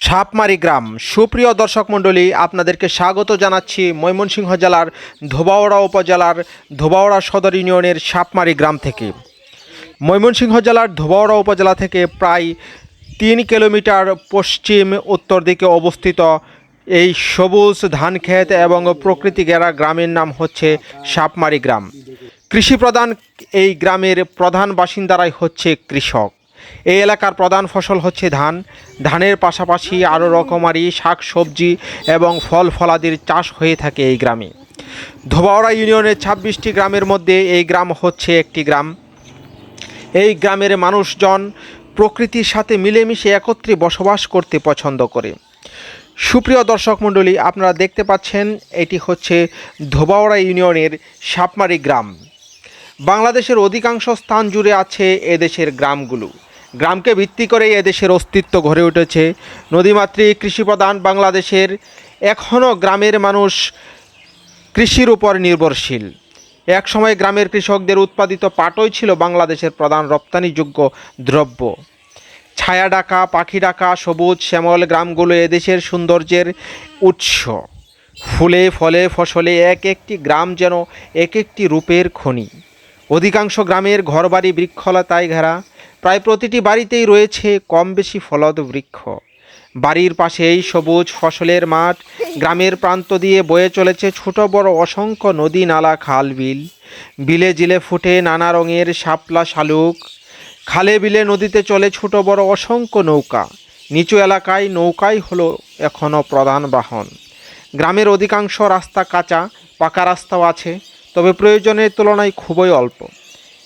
সাপমারি গ্রাম। সুপ্রিয় দর্শক মণ্ডলী, আপনাদেরকে স্বাগত জানাচ্ছি ময়মনসিংহ জেলার ধোবাওড়া উপজেলার ধোবাওড়া সদর ইউনিয়নের সাপমারি গ্রাম থেকে। ময়মনসিংহ জেলার ধোবাওড়া উপজেলা থেকে প্রায় তিন কিলোমিটার পশ্চিম উত্তর দিকে অবস্থিত এই সবুজ ধান ক্ষেত এবং প্রকৃতি ঘেরা গ্রামের নাম হচ্ছে সাপমারি গ্রাম। কৃষি প্রধান এই গ্রামের প্রধান বাসিন্দারাই হচ্ছে কৃষক। এই এলাকার প্রধান ফসল হচ্ছে ধান। ধানের পাশাপাশি আরও রকমারি শাক, সবজি এবং ফল ফলাদির চাষ হয়ে থাকে এই গ্রামে। ধোবাওড়া ইউনিয়নের ছাব্বিশটি গ্রামের মধ্যে এই গ্রাম হচ্ছে একটি গ্রাম। এই গ্রামের মানুষজন প্রকৃতির সাথে মিলেমিশে একত্রে বসবাস করতে পছন্দ করে। সুপ্রিয় দর্শক মণ্ডলী, আপনারা দেখতে পাচ্ছেন, এটি হচ্ছে ধোবাওড়া ইউনিয়নের সাপমারি গ্রাম। বাংলাদেশের অধিকাংশ স্থান জুড়ে আছে এদেশের গ্রামগুলো। গ্রামকে ভিত্তি করে এদেশের অস্তিত্ব গড়ে উঠেছে। নদীমাতৃক কৃষিপ্রধান বাংলাদেশের এখনও গ্রামের মানুষ কৃষির উপর নির্ভরশীল। একসময় গ্রামের কৃষকদের উৎপাদিত পাটই ছিল বাংলাদেশের প্রধান রপ্তানিযোগ্য দ্রব্য। ছায়া ডাকা, পাখি ডাকা, সবুজ, শ্যামল গ্রামগুলো এদেশের সৌন্দর্যের উৎস। ফুলে, ফলে, ফসলে এক একটি গ্রাম যেন এক একটি রূপের খনি। অধিকাংশ গ্রামের ঘরবাড়ি বৃক্ষলতায় ঘেরা। প্রায় প্রতিটি বাড়িতেই রয়েছে কম বেশি ফলদ বৃক্ষ। বাড়ির পাশেই সবুজ ফসলের মাঠ, গ্রামের প্রান্ত দিয়ে বয়ে চলেছে ছোট বড় অসংখ্য নদী নালা খাল বিল বিলে জিলে ফুটে নানা রঙের শাপলা শালুক। খালে বিলে নদীতে চলে ছোট বড় অসংখ্য নৌকা। নিচু এলাকায় নৌকাই হলো এখনও প্রধান বাহন। গ্রামের অধিকাংশ রাস্তা কাঁচা, পাকা রাস্তাও আছে, তবে প্রয়োজনের তুলনায় খুবই অল্প।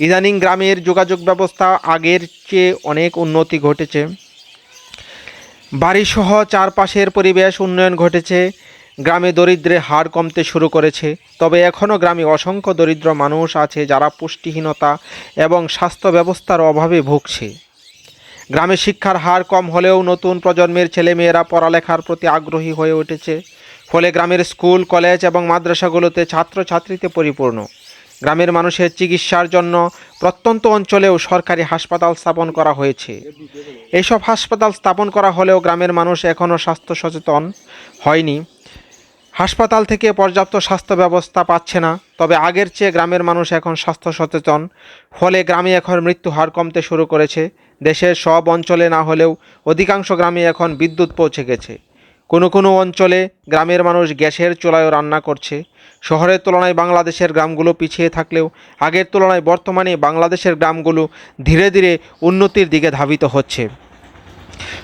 ইদানিং গ্রামের যোগাযোগ ব্যবস্থা আগের চেয়ে অনেক উন্নতি ঘটেছে। বাড়িসহ চারপাশের পরিবেশ উন্নয়ন ঘটেছে। গ্রামে দরিদ্রের হার কমতে শুরু করেছে। তবে এখনও গ্রামে অসংখ্য দরিদ্র মানুষ আছে যারা পুষ্টিহীনতা এবং স্বাস্থ্য ব্যবস্থার অভাবে ভুগছে। গ্রামে শিক্ষার হার কম হলেও নতুন প্রজন্মের ছেলেমেয়েরা পড়ালেখার প্রতি আগ্রহী হয়ে উঠেছে। ফলে গ্রামের স্কুল, কলেজ এবং মাদ্রাসাগুলোতে ছাত্রছাত্রীতে পরিপূর্ণ। গ্রামের মানুষের চিকিৎসার জন্য প্রত্যন্ত অঞ্চলেও সরকারি হাসপাতাল স্থাপন করা হয়েছে। এইসব হাসপাতাল স্থাপন করা হলেও গ্রামের মানুষ এখনও স্বাস্থ্য সচেতন হয়নি। হাসপাতাল থেকে পর্যাপ্ত স্বাস্থ্য ব্যবস্থা পাচ্ছে না, তবে আগের চেয়ে গ্রামের মানুষ এখন স্বাস্থ্য সচেতন। ফলে গ্রামে এখন মৃত্যু হার কমতে শুরু করেছে। দেশের সব অঞ্চলে না হলেও অধিকাংশ গ্রামে এখন বিদ্যুৎ পৌঁছে গেছে। কোনো কোনো অঞ্চলে গ্রামের মানুষ গ্যাসের চুলায়ও রান্না করছে। শহরের তুলনায় বাংলাদেশের গ্রামগুলো পিছিয়ে থাকলেও আগের তুলনায় বর্তমানে বাংলাদেশের গ্রামগুলো ধীরে ধীরে উন্নতির দিকে ধাবিত হচ্ছে।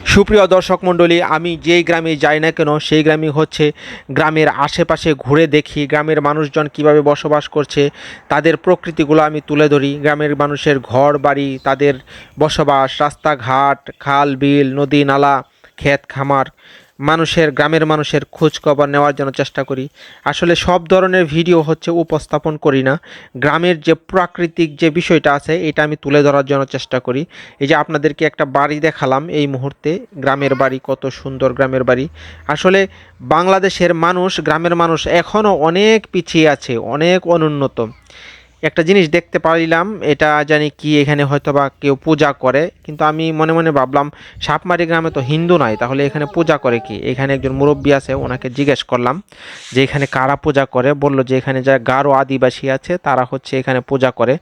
সুপ্রিয় দর্শক মণ্ডলী, আমি যেই গ্রামে যাই না কেন, সেই গ্রামই হচ্ছে গ্রামের আশেপাশে ঘুরে দেখি গ্রামের মানুষজন কীভাবে বসবাস করছে, তাদের প্রকৃতিগুলো আমি তুলে ধরি। গ্রামের মানুষের ঘর, বাড়ি, তাদের বসবাস, রাস্তাঘাট, খাল, বিল, নদী, নালা, ক্ষেত, খামার। মানুষের, গ্রামের মানুষের খোঁজ খবর নেওয়ার জন্য চেষ্টা করি। আসলে সব ধরনের ভিডিও হচ্ছে উপস্থাপন করি না। গ্রামের যে প্রাকৃতিক যে বিষয়টা আছে, এটা আমি তুলে ধরার জন্য চেষ্টা করি। এই যে আপনাদেরকে একটা বাড়ি দেখালাম, এই মুহূর্তে গ্রামের বাড়ি, কত সুন্দর গ্রামের বাড়ি। আসলে বাংলাদেশের মানুষ, গ্রামের মানুষ এখনও অনেক পিছিয়ে আছে, অনেক অনুন্নত। একটা জিনিস দেখতে পারিলাম এটা জানি কি এখানে হয়তো বা কেউ পূজা করে, কিন্তু আমি মনে মনে ভাবলাম, সাপমারি গ্রামে তো হিন্দু নাই তাহলে এখানে পূজা করে কি? এখানে একজন মুরব্বী আছে, ওনাকে জিজ্ঞেস করলাম যে এখানে কারা পূজা করে? বলল যে এখানে যা গারো আদিবাসী আছে, তারা হচ্ছে এখানে পূজা করে।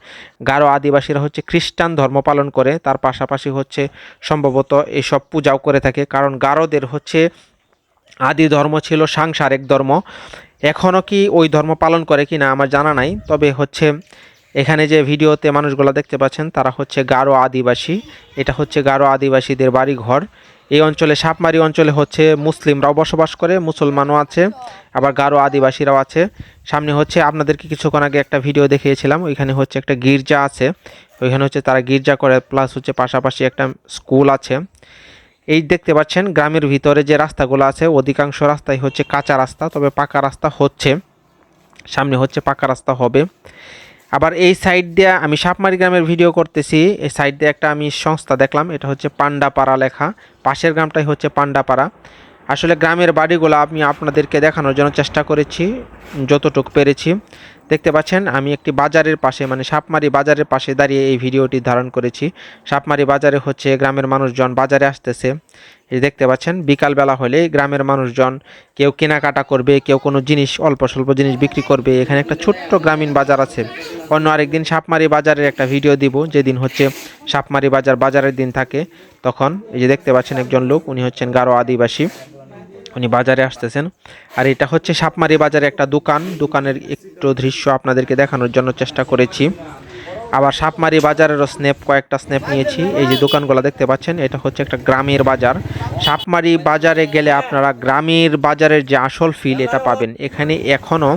গারো আদিবাসীরা হচ্ছে খ্রিস্টান ধর্ম পালন করে, তার পাশাপাশি হচ্ছে সম্ভবত এসব পূজাও করে থাকে, কারণ গারোদের হচ্ছে আদি ধর্ম ছিল সাংসারিক ধর্ম। এখনও কি ওই ধর্ম পালন করে কি না আমার জানা নাই, তবে হচ্ছে এখানে যে ভিডিওতে মানুষগুলো দেখতে পাচ্ছেন, তারা হচ্ছে গারো আদিবাসী। এটা হচ্ছে গারো আদিবাসীদের বাড়ি ঘর এই অঞ্চলে, সাপমারি অঞ্চলে হচ্ছে মুসলিমরাও বসবাস করে, মুসলমানও আছে, আবার গারো আদিবাসীরাও আছে। সামনে হচ্ছে আপনাদেরকে কিছুক্ষণ আগে একটা ভিডিও দেখিয়েছিলাম, ওইখানে হচ্ছে একটা গির্জা আছে। ওইখানে হচ্ছে তারা গির্জা করে, প্লাস হচ্ছে পাশাপাশি একটা স্কুল আছে। এই দেখতে পাচ্ছেন গ্রামের ভিতরে যে রাস্তাগুলো আছে, অধিকাংশ রাস্তাই হচ্ছে কাঁচা রাস্তা, তবে পাকা রাস্তা হচ্ছে। সামনে হচ্ছে পাকা রাস্তা হবে। আবার এই সাইড দিয়ে আমি সাপমারি গ্রামের ভিডিও করতেছি। এই সাইড দিয়ে একটা আমি সংস্থা দেখলাম, এটা হচ্ছে পান্ডাপাড়া লেখা। পাশের গ্রামটাই হচ্ছে পান্ডাপাড়া। আসলে গ্রামের বাড়িগুলো আমি আপনাদেরকে দেখানোর জন্য চেষ্টা করেছি, যতটুকু পেরেছি। দেখতে পাচ্ছেন, আমি একটি বাজারের পাশে মানে সাপমারি বাজারের পাশে দাঁড়িয়ে এই ভিডিওটি ধারণ করেছি। সাপমারি বাজারে হচ্ছে গ্রামের মানুষজন বাজারে আসতেছে। এই দেখতে পাচ্ছেন, বিকালবেলা হলে গ্রামের মানুষজন কেউ কেনাকাটা করবে, কেউ কোনো জিনিস, অল্প স্বল্প জিনিস বিক্রি করবে। এখানে একটা ছোট্ট গ্রামীণ বাজার আছে। অন্য আরেকদিন সাপমারি বাজারের একটা ভিডিও দিব, যেদিন হচ্ছে সাপমারি বাজার বাজারের দিন থাকে। তখন এই যে দেখতে পাচ্ছেন একজন লোক, উনি হচ্ছেন গারো আদিবাসী। উনি বাজারে আসতেছেন। আর এটা হচ্ছে সাপমারি বাজারে একটা দোকান। দোকানের একটু দৃশ্য আপনাদেরকে দেখানোর জন্য চেষ্টা করেছি। আবার সাপমারি বাজারেরও স্ন্যাপ, কয়েকটা স্ন্যাপ নিয়েছি। এই যে দোকানগুলো দেখতে পাচ্ছেন, এটা হচ্ছে একটা গ্রামের বাজার। সাপমারি বাজারে গেলে আপনারা গ্রামের বাজারের যে আসল ফিল এটা পাবেন। এখানে এখনও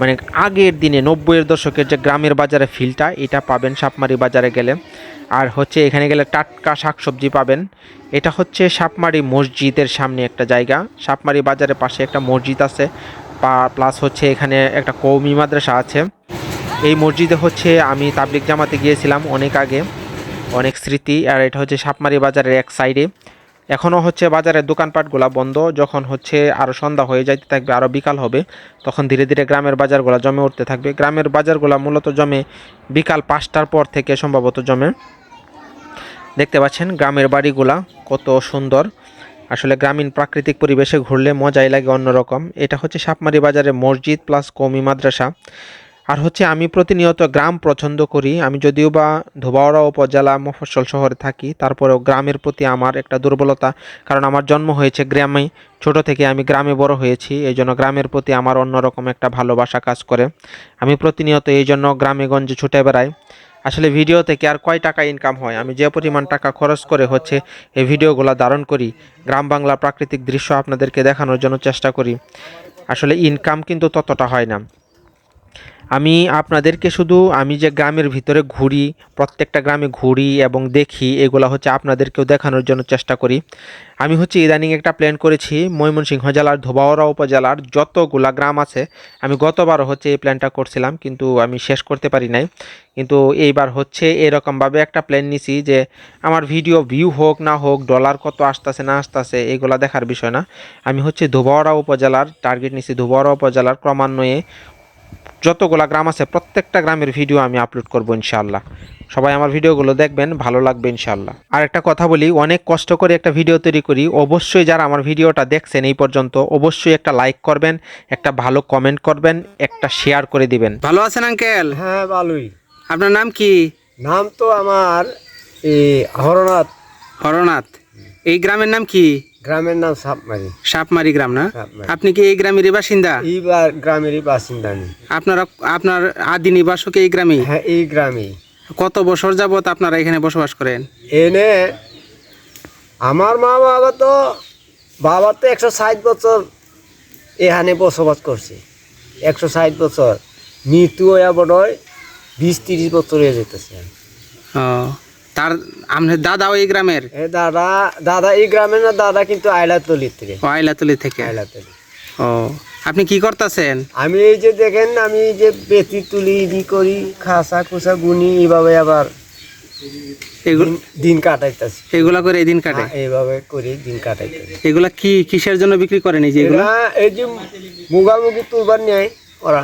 মানে আগের দিনে নব্বইয়ের দশকের যে গ্রামের বাজারে ফিলটা এটা পাবেন সাপমারি বাজারে গেলে। আর হচ্ছে এখানে গেলে টাটকা শাকসবজি পাবেন। এটা হচ্ছে সাপমারি মসজিদের সামনে একটা জায়গা। সাপমারি বাজারের পাশে একটা মসজিদ আছে প্লাস হচ্ছে এখানে একটা কৌমি মাদ্রাসা আছে। এই মসজিদে হচ্ছে আমি তাবলিক জামাতে গিয়েছিলাম অনেক আগে, অনেক স্মৃতি। আর এটা হচ্ছে সাপমারি বাজারের এক সাইডে। এখনও হচ্ছে বাজারের দোকানপাটগুলো বন্ধ। যখন হচ্ছে আরও সন্ধ্যা হয়ে যাইতে থাকবে আরও বিকাল হবে, তখন ধীরে ধীরে গ্রামের বাজারগুলো জমে উঠতে থাকবে। গ্রামের বাজারগুলো মূলত জমে বিকাল পাঁচটার পর থেকে সম্ভবত জমে। দেখতে পাচ্ছেন গ্রামের বাড়িগুলা কত সুন্দর। আসলে গ্রামীণ প্রাকৃতিক পরিবেশে ঘুরলে মজাই লাগে অন্যরকম। এটা হচ্ছে সাপমারি বাজারে মসজিদ প্লাস কৌমি মাদ্রাসা। আর হচ্ছে আমি প্রতিনিয়ত গ্রাম পছন্দ করি। আমি যদিও বা ধোবাওড়া উপজেলা মফস্বল শহরে থাকি, তারপরেও গ্রামের প্রতি আমার একটা দুর্বলতা, কারণ আমার জন্ম হয়েছে গ্রামে, ছোট থেকে আমি গ্রামে বড় হয়েছি এই জন্য গ্রামের প্রতি আমার অন্যরকম একটা ভালোবাসা কাজ করে। আমি প্রতিনিয়ত এই জন্য গ্রামে গঞ্জে ছুটে বেড়াই। আসলে ভিডিও থেকে আর কয় টাকা ইনকাম হয়? আমি যে পরিমাণ টাকা খরচ করে হচ্ছে এই ভিডিওগুলো ধারণ করি, গ্রাম বাংলা প্রাকৃতিক দৃশ্য আপনাদেরকে দেখানোর জন্য চেষ্টা করি। আসলে ইনকাম কিন্তু ততটা হয় না। আমি আপনাদেরকে শুধু আমি যে গ্রামের ভিতরে ঘুরি, প্রত্যেকটা গ্রামে ঘুরি এবং দেখি, এগুলো হচ্ছে আপনাদেরকেও দেখানোর জন্য চেষ্টা করি। আমি হচ্ছে ইদানিং একটা প্ল্যান করেছি, ময়মনসিংহ জেলার ধোবাওড়া উপজেলার যতগুলা গ্রাম আছে, আমি গতবারও হচ্ছে এই প্ল্যানটা করছিলাম, কিন্তু আমি শেষ করতে পারি নাই। কিন্তু এইবার হচ্ছে এরকমভাবে একটা প্ল্যান নিছি যে আমার ভিডিও ভিউ হোক, না হোক ডলার কত আসতেছে, না আসতেছে, এগুলা দেখার বিষয় না। আমি হচ্ছে ধোবাওড়া উপজেলার টার্গেট নিছি ধোবাওড়া উপজেলার ক্রমান্বয়ে যতগুলা গ্রাম আছে প্রত্যেকটা গ্রামের ভিডিও আমি আপলোড করব ইনশাআল্লাহ। সবাই আমার ভিডিওগুলো দেখবেন ভালো লাগবে ইনশাআল্লাহ। আর একটা কথা বলি অনেক কষ্ট করে একটা ভিডিও তৈরি করি। অবশ্যই যারা আমার ভিডিওটা দেখছেন এই পর্যন্ত অবশ্যই একটা লাইক করবেন একটা ভালো কমেন্ট করবেন একটা শেয়ার করে দিবেন। ভালো আছেন আঙ্কেল হ্যাঁ ভালোই। আপনার নাম কি? নাম তো আমার এই হরনাথ। হরনাথ। এই গ্রামের নাম কি? গ্রামের নাম সাপমারি। সাপমারি গ্রাম না? আপনি কি এই গ্রামেরই বাসিন্দা? এইবার গ্রামেরই বাসিন্দা আমি। আপনারা আপনার আদি নিবাসক এই গ্রামে হ্যাঁ এই গ্রামে কত বছর যাবত আপনারা এখানে বসবাস করেন? এনে আমার মা বাবা তো বাবা তো একশো ষাট বছর এখানে বসবাস করছে। একশো ষাট বছর মৃত্যু হয়ে হয় বিশ তিরিশ বছর হয়ে যেতেছে তার আপনার দাদাও এই গ্রামের? দাদা দাদা এই গ্রামের না দাদা কিন্তু আইলাতলির থেকে। ও আইলাতলি থেকে? আইলাতলি। ও আপনি কি করতেছেন? আমি এই যে দেখেন আমি এই যে বেতি তুলি ই করি খাসা খুসা গুনি এইভাবে আবার এগুলো দিন- কাটাইতেছি। এগুলা করে দিন কাটে? এইভাবে করে দিন কাটাইতেছি। এগুলা কি কিসের জন্য বিক্রি করেন এই যে এগুলো? এই যে মুগামুগি তুলবার নেয় ওরা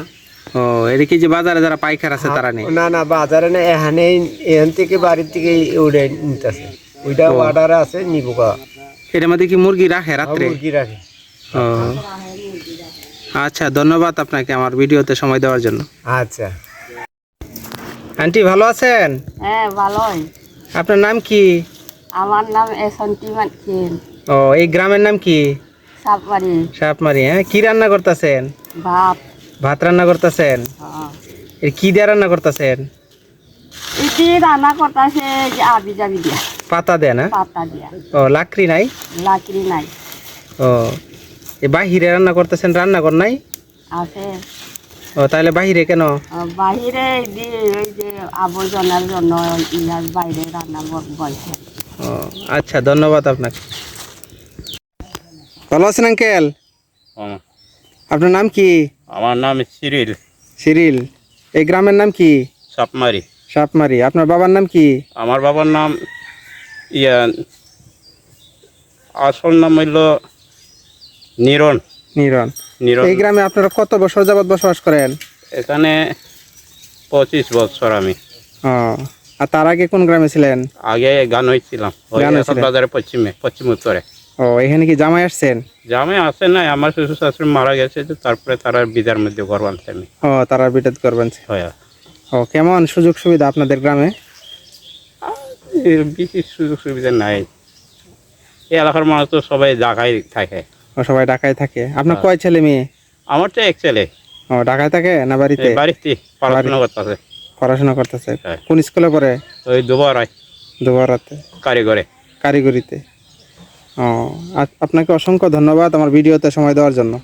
ও এদিকে যে বাজারে যারা পাইকার আছে তারা নেই? না না বাজারে না এখানে এখান থেকে বাড়ির থেকে ওটা নিতেছে। ওইটা অর্ডারে আছে নিবুকা এটার মধ্যে কি মুরগি রাখে রাত্রে? মুরগি রাখে। ও। আচ্ছা ধন্যবাদ আপনাকে আমার ভিডিওতে সময় দেওয়ার জন্য। আচ্ছা। আন্টি ভালো আছেন? হ্যাঁ ভালোই। আপনার নাম কি? আমার নাম এসন্তি মাতখিন ও এই গ্রামের নাম কি? সাপবাড়ি সাপমারি হ্যাঁ কি রান্না করতেছেন? ভাত। ভাত রান্না করতেছেন? হ্যাঁ। এর কি দিয়ে রান্না করতেছেন? ইতি রান্না করতেছে যে আবি যাবি দিয়া। পাতা দেয় না? পাতা দিয়া। ও লাকড়ি নাই? লাকড়ি নাই। ও এ বাহিরে রান্না করতেছেন রান্নাঘর নাই? আছে। ও তাহলে বাহিরে কেন? বাহিরে ওই যে আবর্জনার জন্য ইয়ার বাইরে রান্না বলছে। ও আচ্ছা ধন্যবাদ আপনাকে। ভালো আছেন আঙ্কেল? আপনার নাম কি? আমার নাম সিরিল। সিরিল। এই গ্রামের নাম কি? সাপমারি। সাপমারি। আপনার বাবার নাম কি? আমার বাবার নাম ইয়া আসল নাম হইল নিরন নিরন নিরন এই গ্রামে আপনারা কত বছর যাবত বসবাস করেন? এখানে পঁচিশ বছর আমি। আর তার আগে কোন গ্রামে ছিলেন? আগে গান হয়েছিলাম? বাজারে পশ্চিমে পশ্চিম উত্তরে। ও এখানে কি জামাই আসছেন? জামে আসে নাই আমার শ্বশুর শাশুড়ি মারা গেছে তো তারপরে তারা বিদার মধ্যে ঘর বানছে আমি। ও তারা বিটেদ করবেন হয়। ও কেমন সুযোগ সুবিধা আপনাদের গ্রামে? বিশেষ সুযোগ সুবিধা নাই। এই এলাকার মানুষ তো সবাই ঢাকায় থাকে। ও সবাই ঢাকায় থাকে। আপনার হ্যাঁ। কয় ছেলে মেয়ে? আমার তো এক ছেলে। ও ঢাকায় থাকে না বাড়িতে? বাড়িতে পড়াশোনা করতেছে। পড়াশোনা করতেছে। হ্যাঁ। কোন স্কুলে পড়ে? ওই দুবার হয় দুবারাতে। কারিগরে। কারিগরিতে। ও আপনাকে অসংখ্য ধন্যবাদ আমার ভিডিওতে সময় দেওয়ার জন্য।